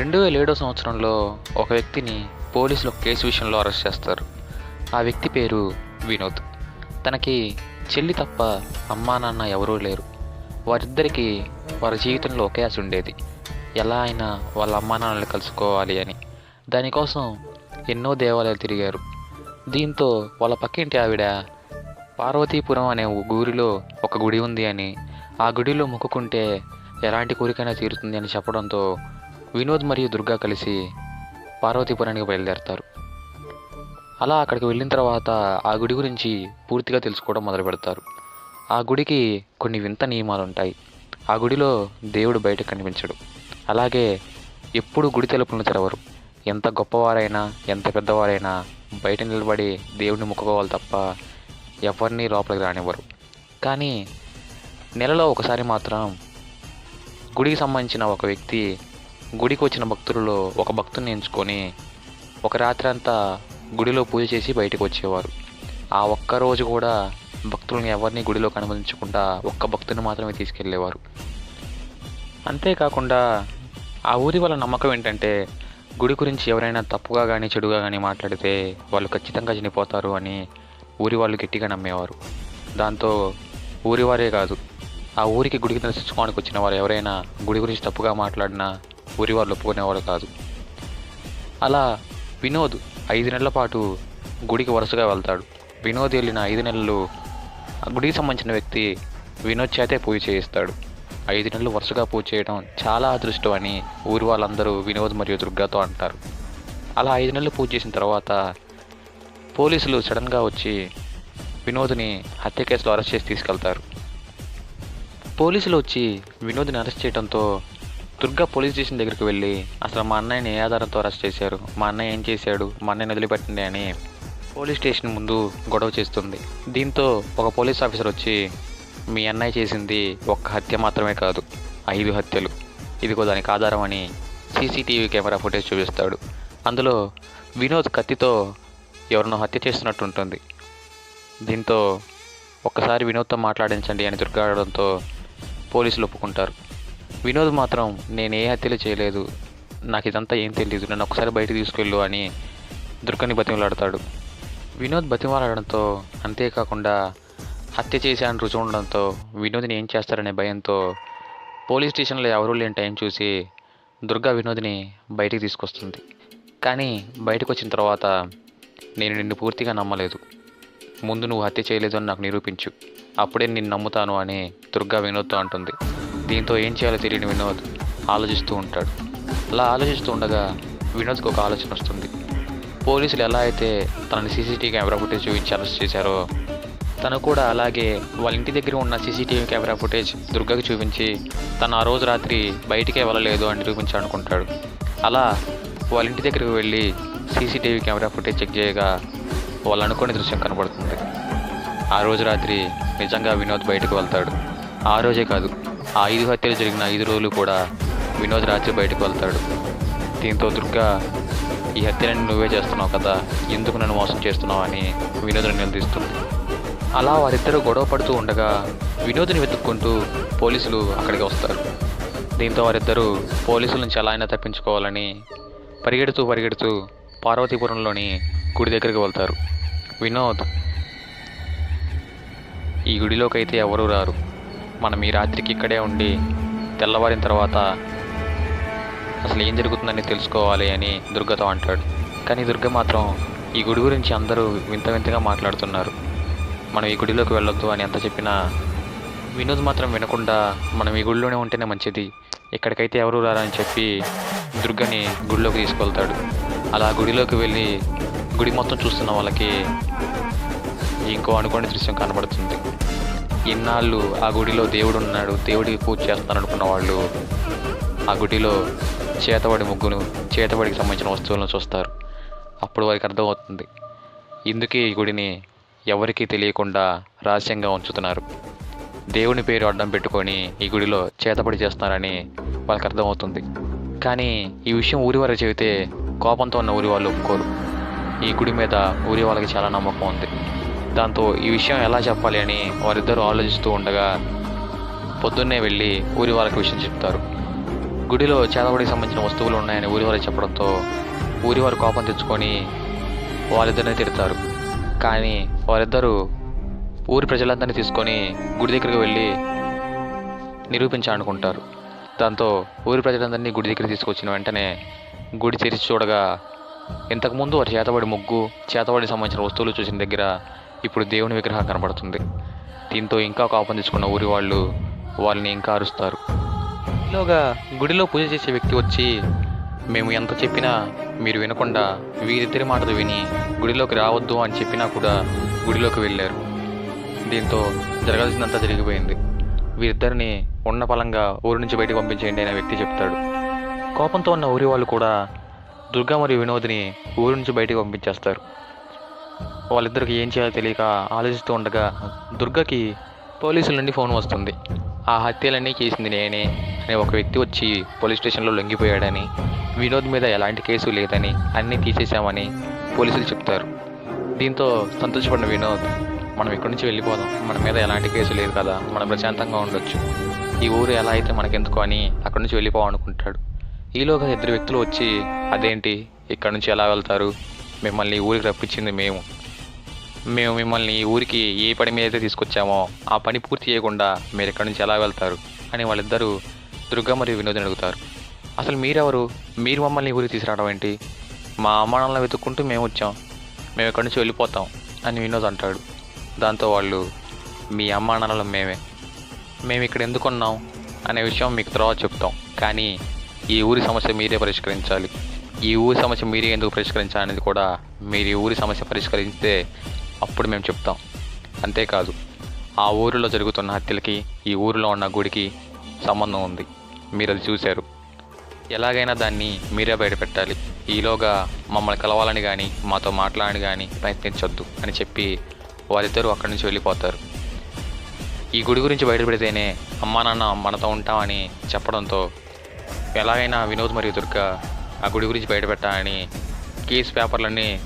రెండు వేల ఏడో సంవత్సరంలో ఒక వ్యక్తిని పోలీసులు కేసు విషయంలో అరెస్ట్ చేస్తారు. ఆ వ్యక్తి పేరు వినోద్. తనకి చెల్లి తప్ప అమ్మా నాన్న ఎవరూ లేరు. వారిద్దరికీ వారి జీవితంలో ఒకే ఆశ ఉండేది. ఎలా అయినా వాళ్ళ అమ్మా నాన్నలు కలుసుకోవాలి అని. దానికోసం ఎన్నో దేవాలయాలు తిరిగారు. దీంతో వాళ్ళ పక్కింటి ఆవిడ పార్వతీపురం అనే ఊరిలో ఒక గుడి ఉంది అని ఆ గుడిలో మొక్కుకుంటే ఎలాంటి కోరికైనా తీరుతుంది అని చెప్పడంతో వినోద్ మరియు దుర్గా కలిసి పార్వతీపురానికి బయలుదేరతారు. అలా అక్కడికి వెళ్ళిన తర్వాత ఆ గుడి గురించి పూర్తిగా తెలుసుకోవడం మొదలు పెడతారు. ఆ గుడికి కొన్ని వింత నియమాలు ఉంటాయి. ఆ గుడిలో దేవుడు బయట కనిపించడు. అలాగే ఎప్పుడు గుడి తలుపులను తెరవరు. ఎంత గొప్పవారైనా ఎంత పెద్దవారైనా బయట నిలబడి దేవుడిని మొక్కుకోవాలి తప్ప ఎవరిని లోపలికి రానివ్వరు. కానీ నెలలో ఒకసారి మాత్రం గుడికి సంబంధించిన ఒక వ్యక్తి గుడికి వచ్చిన భక్తులలో ఒక భక్తుని ఎంచుకొని ఒక రాత్రి అంతా గుడిలో పూజ చేసి బయటకు వచ్చేవారు. ఆ ఒక్క రోజు కూడా భక్తులను ఎవరిని గుడిలో అనుమతించకుండా ఒక్క భక్తుని మాత్రమే తీసుకెళ్ళేవారు అంతేకాకుండా ఆ ఊరి వాళ్ళ నమ్మకం ఏంటంటే గుడి గురించి ఎవరైనా తప్పుగా కానీ చెడుగా కానీ మాట్లాడితే వాళ్ళు ఖచ్చితంగా చనిపోతారు అని ఊరి వాళ్ళు గట్టిగా నమ్మేవారు. దాంతో ఊరి వారే కాదు ఆ ఊరికి గుడికి దర్శించుకోవడానికి వచ్చిన వారు ఎవరైనా గుడి గురించి తప్పుగా మాట్లాడినా ఊరి వాళ్ళు ఒప్పుకునేవారు కాదు. అలా వినోద్ ఐదు నెలల పాటు గుడికి వరుసగా వెళ్తాడు. వినోద్ వెళ్ళిన ఐదు నెలలు ఆ గుడికి సంబంధించిన వ్యక్తి వినోద్ చేతే పూజ చేయిస్తాడు. ఐదు నెలలు వరుసగా పూజ చేయడం చాలా అదృష్టం అని ఊరి వాళ్ళందరూ వినోద్ మరియు దుర్గాతో అంటారు. అలా ఐదు నెలలు పూజ చేసిన తర్వాత పోలీసులు సడన్గా వచ్చి వినోద్ని హత్య కేసులో అరెస్ట్ చేసి తీసుకెళ్తారు. పోలీసులు వచ్చి వినోద్ని అరెస్ట్ చేయడంతో దుర్గా పోలీస్ స్టేషన్ దగ్గరికి వెళ్ళి అసలు మా అన్నయ్యని ఏ ఆధారంతో అరెస్ట్ చేశారు? మా అన్నయ్య ఏం చేశాడు? మా అన్నయ్యని వదిలిపెట్టండి అని పోలీస్ స్టేషన్ ముందు గొడవ చేస్తుంది. దీంతో ఒక పోలీస్ ఆఫీసర్ వచ్చి మీ అన్నయ్య చేసింది ఒక్క హత్య మాత్రమే కాదు ఐదు హత్యలు. ఇదిగో దానికి ఆధారం అని సీసీటీవీ కెమెరా ఫుటేజ్ చూపిస్తాడు. అందులో వినోద్ కత్తితో ఎవరినో హత్య చేస్తున్నట్టు ఉంటుంది. దీంతో ఒక్కసారి వినోద్తో మాట్లాడించండి అని దుర్గాడంతో పోలీసులు ఒప్పుకుంటారు. వినోద్ మాత్రం నేను ఏ హత్యలు చేయలేదు. నాకు ఇదంతా ఏం తెలియదు నన్ను ఒకసారి బయట తీసుకెళ్ళు అని దుర్గని బతిమలాడతాడు. వినోద్ బతిమలాడడంతో అంతేకాకుండా హత్య చేశాను రుచి ఉండడంతో వినోద్ని ఏం చేస్తారనే భయంతో పోలీస్ స్టేషన్లో ఎవరూ లేని టైం చూసి దుర్గా వినోద్ని బయటికి తీసుకొస్తుంది. కానీ బయటకు వచ్చిన తర్వాత నేను నిన్ను పూర్తిగా నమ్మలేదు. ముందు నువ్వు హత్య చేయలేదు అని నాకు నిరూపించు. అప్పుడే నిన్ను నమ్ముతాను అని దుర్గా వినోద్తో అంటుంది. దీంతో ఏం చేయాలో తెలియని వినోద్ ఆలోచిస్తూ ఉంటాడు. అలా ఆలోచిస్తూ ఉండగా వినోద్కి ఒక ఆలోచన వస్తుంది. పోలీసులు ఎలా అయితే తనని సీసీటీవీ కెమెరా ఫుటేజ్ చూపించి అరెస్ట్ చేశారో తను కూడా అలాగే వాళ్ళ ఇంటి దగ్గర ఉన్న సీసీటీవీ కెమెరా ఫుటేజ్ దుర్గకి చూపించి తను ఆ రోజు రాత్రి బయటికే వెళ్ళలేదు అని నిరూపించాలనుకుంటాడు అలా వాళ్ళ ఇంటి దగ్గరికి వెళ్ళి సీసీటీవీ కెమెరా ఫుటేజ్ చెక్ చేయగా వాళ్ళు అనుకునే దృశ్యం కనబడుతుంది. ఆ రోజు రాత్రి నిజంగా వినోద్ బయటకు వెళ్తాడు. ఆ రోజే కాదు ఆ ఐదు హత్యలు జరిగిన ఐదు రోజులు కూడా వినోద్ రాత్రి బయటకు వెళ్తాడు. దీంతో దుర్గా ఈ హత్యలను నువ్వే చేస్తున్నావు కదా ఎందుకు నన్ను మోసం చేస్తున్నావు? అని వినోద్ని నిలదీస్తుంది. అలా వారిద్దరూ గొడవ పడుతూ ఉండగా వినోద్ని వెతుక్కుంటూ పోలీసులు అక్కడికి వస్తారు. దీంతో వారిద్దరూ పోలీసుల నుంచి ఎలా అయినా తప్పించుకోవాలని పరిగెడుతూ పరిగెడుతూ పార్వతీపురంలోని గుడి దగ్గరికి వెళ్తారు. వినోద్ ఈ గుడిలోకి అయితే ఎవరూ రారు. మనం ఈ రాత్రికి ఇక్కడే ఉండి తెల్లవారిన తర్వాత అసలు ఏం జరుగుతుందని తెలుసుకోవాలి అని దుర్గతో అంటాడు. కానీ దుర్గ మాత్రం ఈ గుడి గురించి అందరూ వింత వింతగా మాట్లాడుతున్నారు. మనం ఈ గుడిలోకి వెళ్ళొద్దు అని ఎంత చెప్పినా వినోద్ మాత్రం వినకుండా మనం ఈ గుడిలోనే ఉంటేనే మంచిది. ఎక్కడికైతే ఎవరు రారని చెప్పి దుర్గని గుడిలోకి తీసుకెళ్తాడు. అలా గుడిలోకి వెళ్ళి గుడి మొత్తం చూస్తున్న వాళ్ళకి ఇంకో అనుకోని దృశ్యం కనబడుతుంది. ఇన్నాళ్ళు ఆ గుడిలో దేవుడు ఉన్నాడు దేవుడికి పూజ చేస్తాను అనుకున్న వాళ్ళు ఆ గుడిలో చేతబడి ముగ్గును చేతబడికి సంబంధించిన వస్తువులను చూస్తారు. అప్పుడు వారికి అర్థమవుతుంది. ఇందుకే ఈ గుడిని ఎవరికీ తెలియకుండా రహస్యంగా ఉంచుతున్నారు. దేవుని పేరు అడ్డం పెట్టుకొని ఈ గుడిలో చేతబడి చేస్తున్నారని వాళ్ళకి అర్థమవుతుంది. కానీ ఈ విషయం ఊరి వారికి చెబితే కోపంతో ఉన్న ఊరి వాళ్ళు ఒప్పుకోరు. ఈ గుడి మీద ఊరి వాళ్ళకి చాలా నమ్మకం ఉంది. దాంతో ఈ విషయం ఎలా చెప్పాలి అని వారిద్దరూ ఆలోచిస్తూ ఉండగా పొద్దున్నే వెళ్ళి ఊరి వాళ్ళకి విషయం చెప్తారు. గుడిలో చేతబడికి సంబంధించిన వస్తువులు ఉన్నాయని ఊరి వారికి చెప్పడంతో ఊరి వారు కోపం తెచ్చుకొని వాళ్ళిద్దరిని తిడతారు. కానీ వారిద్దరూ ఊరి ప్రజలందరినీ తీసుకొని గుడి దగ్గరికి వెళ్ళి నిరూపించాలనుకుంటారు. దాంతో ఊరి ప్రజలందరినీ గుడి దగ్గరికి తీసుకొచ్చిన వెంటనే గుడి తెరిచి చూడగా ఇంతకుముందు వారి చేతబడి ముగ్గు చేతబడికి సంబంధించిన వస్తువులు చూసిన దగ్గర ఇప్పుడు దేవుని విగ్రహం కనబడుతుంది. దీంతో ఇంకా కోపం తెచ్చుకున్న ఊరి వాళ్ళు వాళ్ళని ఇంకా అరుస్తారు. ఈలోగా గుడిలో పూజ చేసే వ్యక్తి వచ్చి మేము ఎంత చెప్పినా మీరు వినకుండా వీరిద్దరి మాటలు విని గుడిలోకి రావద్దు అని చెప్పినా కూడా గుడిలోకి వెళ్ళారు. దీంతో జరగాల్సిందంతా జరిగిపోయింది. వీరిద్దరిని ఉన్న పలంగా ఊరి నుంచి బయటకు పంపించేయండి అనే వ్యక్తి చెప్తాడు. కోపంతో ఉన్న ఊరి వాళ్ళు కూడా దుర్గా మరియు వినోద్ని ఊరి నుంచి బయటకు పంపించేస్తారు. వాళ్ళిద్దరికి ఏం చేయాలో తెలియక ఆలోచిస్తూ ఉండగా దుర్గకి పోలీసుల నుండి ఫోన్ వస్తుంది. ఆ హత్యలన్నీ చేసింది నేనే. అనే ఒక వ్యక్తి వచ్చి పోలీస్ స్టేషన్లో లొంగిపోయాడని వినోద్ మీద ఎలాంటి కేసు లేదని అన్నీ తీసేశామని పోలీసులు చెప్తారు. దీంతో సంతోషపడిన వినోద్ మనం ఇక్కడి నుంచి వెళ్ళిపోదాం. మన మీద ఎలాంటి కేసు లేదు కదా మనం ప్రశాంతంగా ఉండొచ్చు. ఈ ఊరు ఎలా అయితే మనకెందుకు అని అక్కడి నుంచి వెళ్ళిపోవాలనుకుంటాడు. ఈలోగా ఇద్దరు వ్యక్తులు వచ్చి అదేంటి? ఇక్కడి నుంచి ఎలా వెళ్తారు? మిమ్మల్ని ఊరికి రప్పించింది మేము. మేము మిమ్మల్ని ఊరికి ఏ పని మీద అయితే తీసుకొచ్చామో ఆ పని పూర్తి చేయకుండా మీరు ఎక్కడి నుంచి ఎలా వెళ్తారు అని వాళ్ళిద్దరూ దుర్గా మరియు వినోద్ని అడుగుతారు. అసలు మీరెవరు? మీరు మమ్మల్ని ఊరికి తీసుకురావడం ఏంటి? మా అమ్మానాలను వెతుక్కుంటూ మేము వచ్చాం. మేము ఎక్కడి నుంచి వెళ్ళిపోతాం అని వినోద్ అంటాడు. దాంతో వాళ్ళు మీ అమ్మానాన్నలు మేమే. మేము ఇక్కడ ఎందుకు ఉన్నాం? అనే విషయం మీకు తర్వాత చెప్తాం. కానీ ఈ ఊరి సమస్య మీరే పరిష్కరించాలి. ఈ ఊరి సమస్య మీరే ఎందుకు పరిష్కరించాలనేది కూడా మీరు ఈ ఊరి సమస్య పరిష్కరిస్తే అప్పుడు మేము చెప్తాం. అంతేకాదు ఆ ఊరిలో జరుగుతున్న హత్యలకి ఈ ఊరిలో ఉన్న గుడికి సంబంధం ఉంది. మీరు అది చూశారు. ఎలాగైనా దాన్ని మీరే బయటపెట్టాలి. ఈలోగా మమ్మల్ని కలవాలని కానీ మాతో మాట్లాడని కానీ ప్రయత్నించొద్దు అని చెప్పి వారిద్దరూ అక్కడి నుంచి వెళ్ళిపోతారు. ఈ గుడి గురించి బయటపెడితేనే అమ్మా నాన్న మనతో ఉంటామని చెప్పడంతో ఎలాగైనా వినోద్ మరియు దుర్గ ఆ గుడి గురించి బయటపెట్టాలని కేసు పేపర్లన్నీ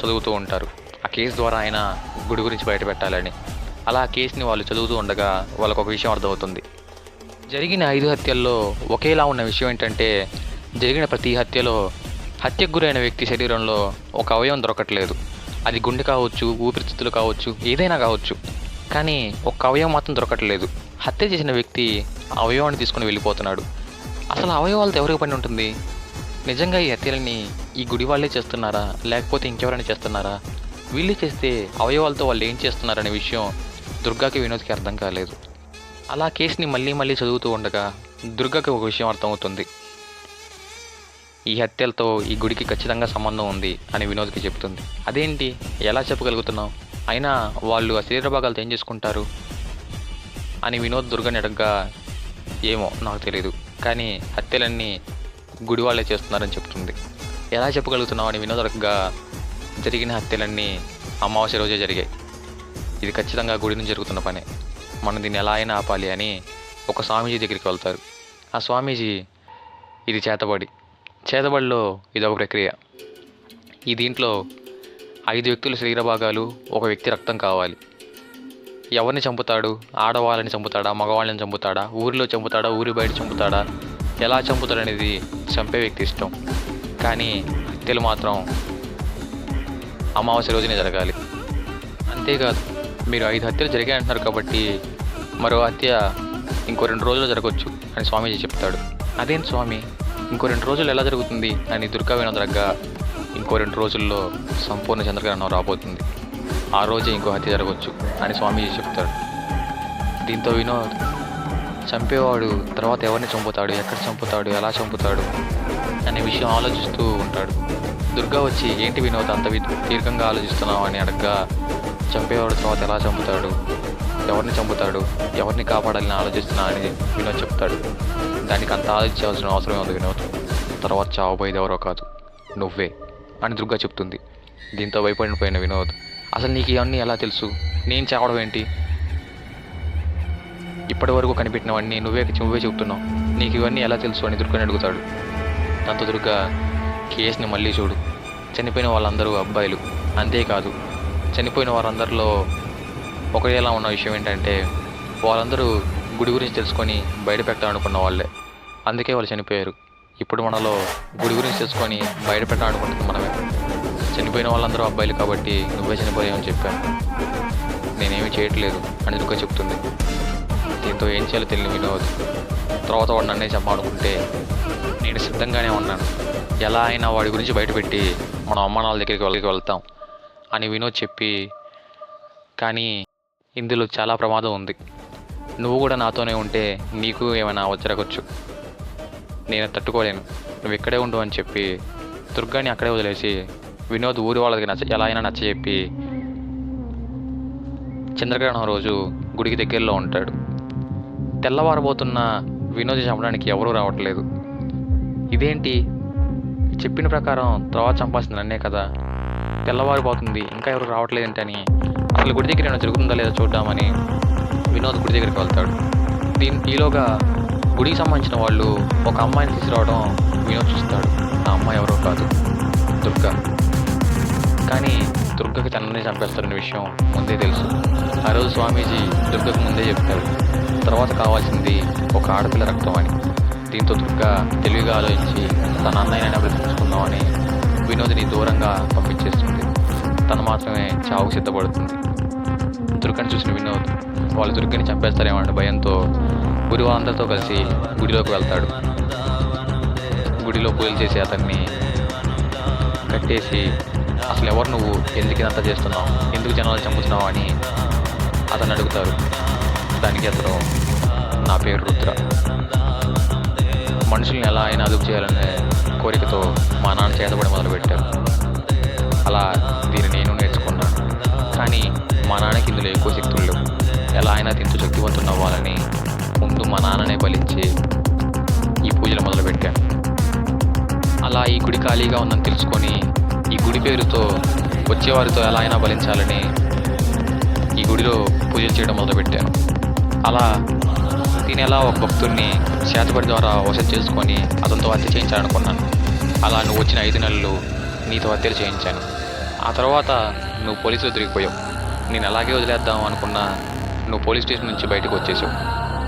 చదువుతూ ఉంటారు. ఆ కేసు ద్వారా ఆయన గుడి గురించి బయటపెట్టాలని. అలా ఆ కేసుని వాళ్ళు చదువుతూ ఉండగా వాళ్ళకు ఒక విషయం అర్థమవుతుంది. జరిగిన ఐదు హత్యల్లో ఒకేలా ఉన్న విషయం ఏంటంటే జరిగిన ప్రతి హత్యలో హత్యకు గురైన వ్యక్తి శరీరంలో ఒక అవయవం దొరకట్లేదు. అది గుండె కావచ్చు ఊపిరితిత్తులు కావచ్చు ఏదైనా కావచ్చు. కానీ ఒక్క అవయవం మాత్రం దొరకట్లేదు. హత్య చేసిన వ్యక్తి ఆ అవయవాన్ని తీసుకుని వెళ్ళిపోతున్నాడు. అసలు అవయవాలతో ఎవరికి పని ఉంటుంది? నిజంగా ఈ హత్యలని ఈ గుడి వాళ్ళే చేస్తున్నారా? లేకపోతే ఇంకెవరైనా చేస్తున్నారా? వీళ్ళు చేస్తే అవయవాలతో వాళ్ళు ఏం చేస్తున్నారనే విషయం దుర్గాకి వినోద్కి అర్థం కాలేదు. అలా కేసుని మళ్ళీ మళ్ళీ చదువుతూ ఉండగా దుర్గాకి ఒక విషయం అర్థమవుతుంది. ఈ హత్యలతో ఈ గుడికి ఖచ్చితంగా సంబంధం ఉంది అని వినోద్కి చెప్తుంది. అదేంటి? ఎలా చెప్పగలుగుతున్నావు? అయినా వాళ్ళు ఆ శరీర భాగాలతో ఏం చేసుకుంటారు? అని వినోద్ దుర్గని అడగ్గా ఏమో నాకు తెలియదు కానీ హత్యలన్నీ గుడి వాళ్ళే చేస్తున్నారని చెప్తుంది. ఎలా చెప్పగలుగుతున్నావు అని వినోదరకంగా జరిగిన హత్యలన్నీ అమావాస్య రోజే జరిగాయి. ఇది ఖచ్చితంగా గుడి నుంచి జరుగుతున్న పనే. మనం దీన్ని ఎలా అయినా ఆపాలి అని ఒక స్వామీజీ దగ్గరికి వెళ్తారు. ఆ స్వామీజీ ఇది చేతబడి. చేతబడిలో ఇది ఒక ప్రక్రియ. ఈ దీంట్లో ఐదు వ్యక్తుల శరీర భాగాలు ఒక వ్యక్తి రక్తం కావాలి. ఎవరిని చంపుతాడు? ఆడవాళ్ళని చంపుతాడా? మగవాళ్ళని చంపుతాడా? ఊరిలో చంపుతాడా? ఊరి బయట చంపుతాడా? ఎలా చంపుతాడు అనేది చంపే వ్యక్తి ఇష్టం. కానీ హత్యలు మాత్రం అమావాస్య రోజునే జరగాలి. అంతేకాదు మీరు ఐదు హత్యలు జరిగాయి అంటున్నారు కాబట్టి మరో హత్య ఇంకో రెండు రోజులు జరగవచ్చు అని స్వామీజీ చెప్తాడు. అదేం స్వామి? ఇంకో రెండు రోజులు ఎలా జరుగుతుంది అని దుర్గా వినోదరగ్గా ఇంకో రెండు రోజుల్లో సంపూర్ణ చంద్రగ్రహణం రాబోతుంది. ఆ రోజే ఇంకో హత్య జరగవచ్చు అని స్వామీజీ చెప్తాడు. దీంతో వినోద్ చంపేవాడు తర్వాత ఎవరిని చంపుతాడు ఎక్కడ చంపుతాడు ఎలా చంపుతాడు అనే విషయం ఆలోచిస్తూ ఉంటాడు. దుర్గా వచ్చి ఏంటి వినోద్ అంత వి- దీర్ఘంగా ఆలోచిస్తున్నావు అని అడగ్గా చంపేవాడు తర్వాత ఎలా చంపుతాడు ఎవరిని చంపుతాడు ఎవరిని కాపాడాలని ఆలోచిస్తున్నా అని వినోద్ చెప్తాడు. దానికి అంత ఆలోచించాల్సిన అవసరం ఉంది వినోద్. తర్వాత చావబోయేది ఎవరో కాదు నువ్వే అని దుర్గా చెప్తుంది. దీంతో భయపడిపోయిన వినోద్ అసలు నీకు ఇవన్నీ ఎలా తెలుసు? నేను చావడం ఏంటి? ఇప్పటి వరకు కనిపెట్టినవన్నీ నువ్వే నువ్వే చెబుతున్నావు. నీకు ఇవన్నీ ఎలా తెలుసు అని దుర్గని అడుగుతాడు. దాంతో దుర్గా కేసుని మళ్ళీ చూడు. చనిపోయిన వాళ్ళందరూ అబ్బాయిలు. అంతేకాదు చనిపోయిన వారందరిలో ఒకటేలా ఉన్న విషయం ఏంటంటే వాళ్ళందరూ గుడి గురించి తెలుసుకొని బయట పెట్టాలనుకున్న వాళ్ళే. అందుకే వాళ్ళు చనిపోయారు. ఇప్పుడు మనలో గుడి గురించి తెలుసుకొని బయట పెట్ట మనమే. చనిపోయిన వాళ్ళందరూ అబ్బాయిలు కాబట్టి నువ్వే చనిపోయావని చెప్పాను. నేనేమి చేయట్లేదు అని దుర్గ చెప్తుంది. దీంతో ఏం చేయాలో తెలియదు వినోద్ తర్వాత వాడు నన్నే చెప్పాలనుకుంటే నేను సిద్ధంగానే ఉన్నాను. ఎలా అయినా వాడి గురించి బయటపెట్టి మన అమ్మ నాన్న దగ్గరికి వెళ్ళకి వెళ్తాం అని వినోద్ చెప్పి కానీ ఇందులో చాలా ప్రమాదం ఉంది. నువ్వు కూడా నాతోనే ఉంటే నీకు ఏమైనా వచ్చరగొచ్చు. నేను తట్టుకోలేను. నువ్వు ఇక్కడే ఉండు అని చెప్పి దుర్గాని అక్కడే వదిలేసి వినోద్ ఊరి వాళ్ళకి నచ్చ ఎలా అయినా నచ్చ చెప్పి చంద్రగ్రహణం రోజు గుడికి దగ్గరలో ఉంటాడు. తెల్లవారబోతున్న వినోద్ చంపడానికి ఎవరూ రావట్లేదు. ఇదేంటి? చెప్పిన ప్రకారం తర్వాత చంపాల్సింది నన్నే కదా. తెల్లవారిపోతుంది ఇంకా ఎవరు రావట్లేదేంటని అసలు గుడి దగ్గర ఏమైనా జరుగుతుందా లేదా చూద్దామని వినోద్ గుడి దగ్గరికి వెళ్తాడు. దీని ఈలోగా గుడికి సంబంధించిన వాళ్ళు ఒక అమ్మాయిని తీసుకురావడం వినోద్ చూస్తాడు. ఆ అమ్మాయి ఎవరో కాదు దుర్గా. కానీ దుర్గకి తననే చంపేస్తారనే విషయం ముందే తెలుసు. ఆ రోజు స్వామీజీ దుర్గకు ముందే చెప్తాడు. తర్వాత కావాల్సింది ఒక ఆడపిల్ల రక్తం అని. దీంతో దుర్గ తెలివిగా ఆలోచించి తన అన్నయ్యనైనా బ్రతికించుకుందామని వినోద్ని దూరంగా పంపించేస్తుంది. తను మాత్రమే చావుకు సిద్ధపడుతుంది. దుర్గని చూసిన వినోద్ వాళ్ళు దుర్గని చంపేస్తారేమో అనే భయంతో గురి వాళ్ళందరితో కలిసి గుడిలోకి వెళ్తాడు. గుడిలో పూజలు చేసి అతన్ని కట్టేసి అసలు ఎవరు నువ్వు? ఎందుకు ఇదంతా చేస్తున్నావు? ఎందుకు జనాలు చంపుతున్నావు అని అతను అడుగుతారు. దానికి అతను నా పేరు రుద్ర. మనుషుల్ని ఎలా అయినా అదుపు చేయాలనే కోరికతో మా నాన్న చేతబడి మొదలుపెట్టారు. అలా దీన్ని నేను నేర్చుకున్నాను. కానీ మా నాన్నకి ఇందులో ఎక్కువ శక్తులు లేవు. ఎలా అయినా తింటూ శక్తివంతులు అవ్వాలని ముందు మా నాన్ననే బలించి ఈ పూజలు మొదలుపెట్టాను. అలా ఈ గుడి ఖాళీగా ఉందని తెలుసుకొని ఈ గుడి పేరుతో వచ్చేవారితో ఎలా అయినా బలించాలని ఈ గుడిలో పూజలు చేయడం మొదలుపెట్టాను. అలా దీని ఎలా ఒక భక్తుడిని శాతపడి ద్వారా వసతి చేసుకొని అతనితో హత్య చేయించాలనుకున్నాను. అలా నువ్వు వచ్చిన ఐదు నెలలు నీతో హత్యలు చేయించాను. ఆ తర్వాత నువ్వు పోలీసులు తిరిగిపోయావు. నేను అలాగే వదిలేద్దాం అనుకున్నా నువ్వు పోలీస్ స్టేషన్ నుంచి బయటకు వచ్చేసావు.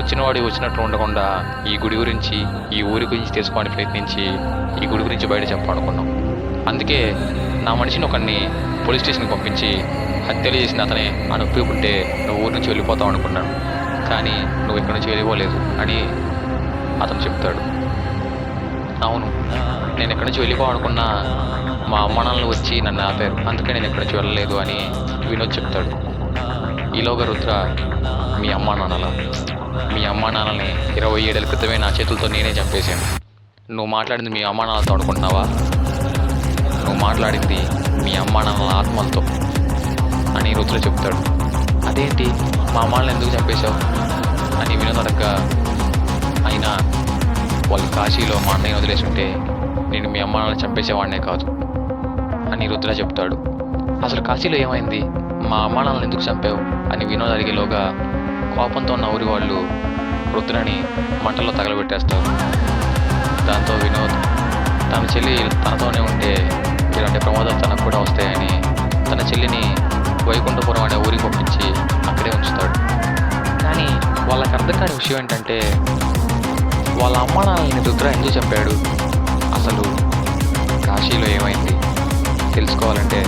వచ్చినవాడు వచ్చినట్లు ఉండకుండా ఈ గుడి గురించి ఈ ఊరి గురించి తెలుసుకోవడానికి ప్రయత్నించి ఈ గుడి గురించి బయట చెప్పాలనుకున్నాం అందుకే నా మనిషిని ఒకరిని పోలీస్ స్టేషన్కి పంపించి హత్యలు చేసిన అతనే అని ఒప్పుకుంటే నువ్వు ఊరి నుంచి వెళ్ళిపోతావు అనుకున్నాను. కానీ నువ్వు ఇక్కడి నుంచి వెళ్ళిపోలేదు అని అతను చెప్తాడు. అవును నేను ఎక్కడి నుంచి వెళ్ళిపోవాలనుకున్నా మా అమ్మ నాన్నలు వచ్చి నన్ను ఆపారు. అందుకే నేను ఎక్కడి నుంచి వెళ్ళలేదు అని వినోద్ చెప్తాడు. ఈలోగా రుద్ర మీ అమ్మా నాన్నల. మీ అమ్మా నాన్నల్ని ఇరవై ఏడేళ్ళ క్రితమే నా చేతులతో నేనే చంపేశాను. నువ్వు మాట్లాడింది మీ అమ్మా నాన్నలతో అనుకుంటున్నావా? నువ్వు మాట్లాడింది మీ అమ్మ నాన్నల ఆత్మలతో. అని రుద్ర చెప్తాడు. అదేంటి? మా అమ్మాళ్ళని ఎందుకు చంపేశావు? అని వినోద్ అడగ్గా అయినా వాళ్ళు కాశీలో మా అన్నయ్య వదిలేసుంటే నేను మీ అమ్మ నాన్న చంపేసేవాడినే కాదు. అని రుద్ర చెప్తాడు. అసలు కాశీలో ఏమైంది? మా అమ్మ నాన్నలు ఎందుకు చంపావు? అని వినోద్ అడిగేలోగా కోపంతో ఉన్న ఊరి వాళ్ళు రుద్రని మంటల్లో తగలబెట్టేస్తారు. దాంతో వినోద్ తన చెల్లి తనతోనే ఉంటే ఇలాంటి ప్రమాదాలు తనకు కూడా వస్తాయని తన చెల్లిని వైకుంఠపురం అనే ఊరికి పంపించి అక్కడే ఉంచుతాడు. కానీ వాళ్ళకి అర్థం కాని విషయం ఏంటంటే వాళ్ళ అమ్మ నాన్నని రుద్ర ఎందుకు చంపాడు. అసలు కాశీలో ఏమైంది? తెలుసుకోవాలంటే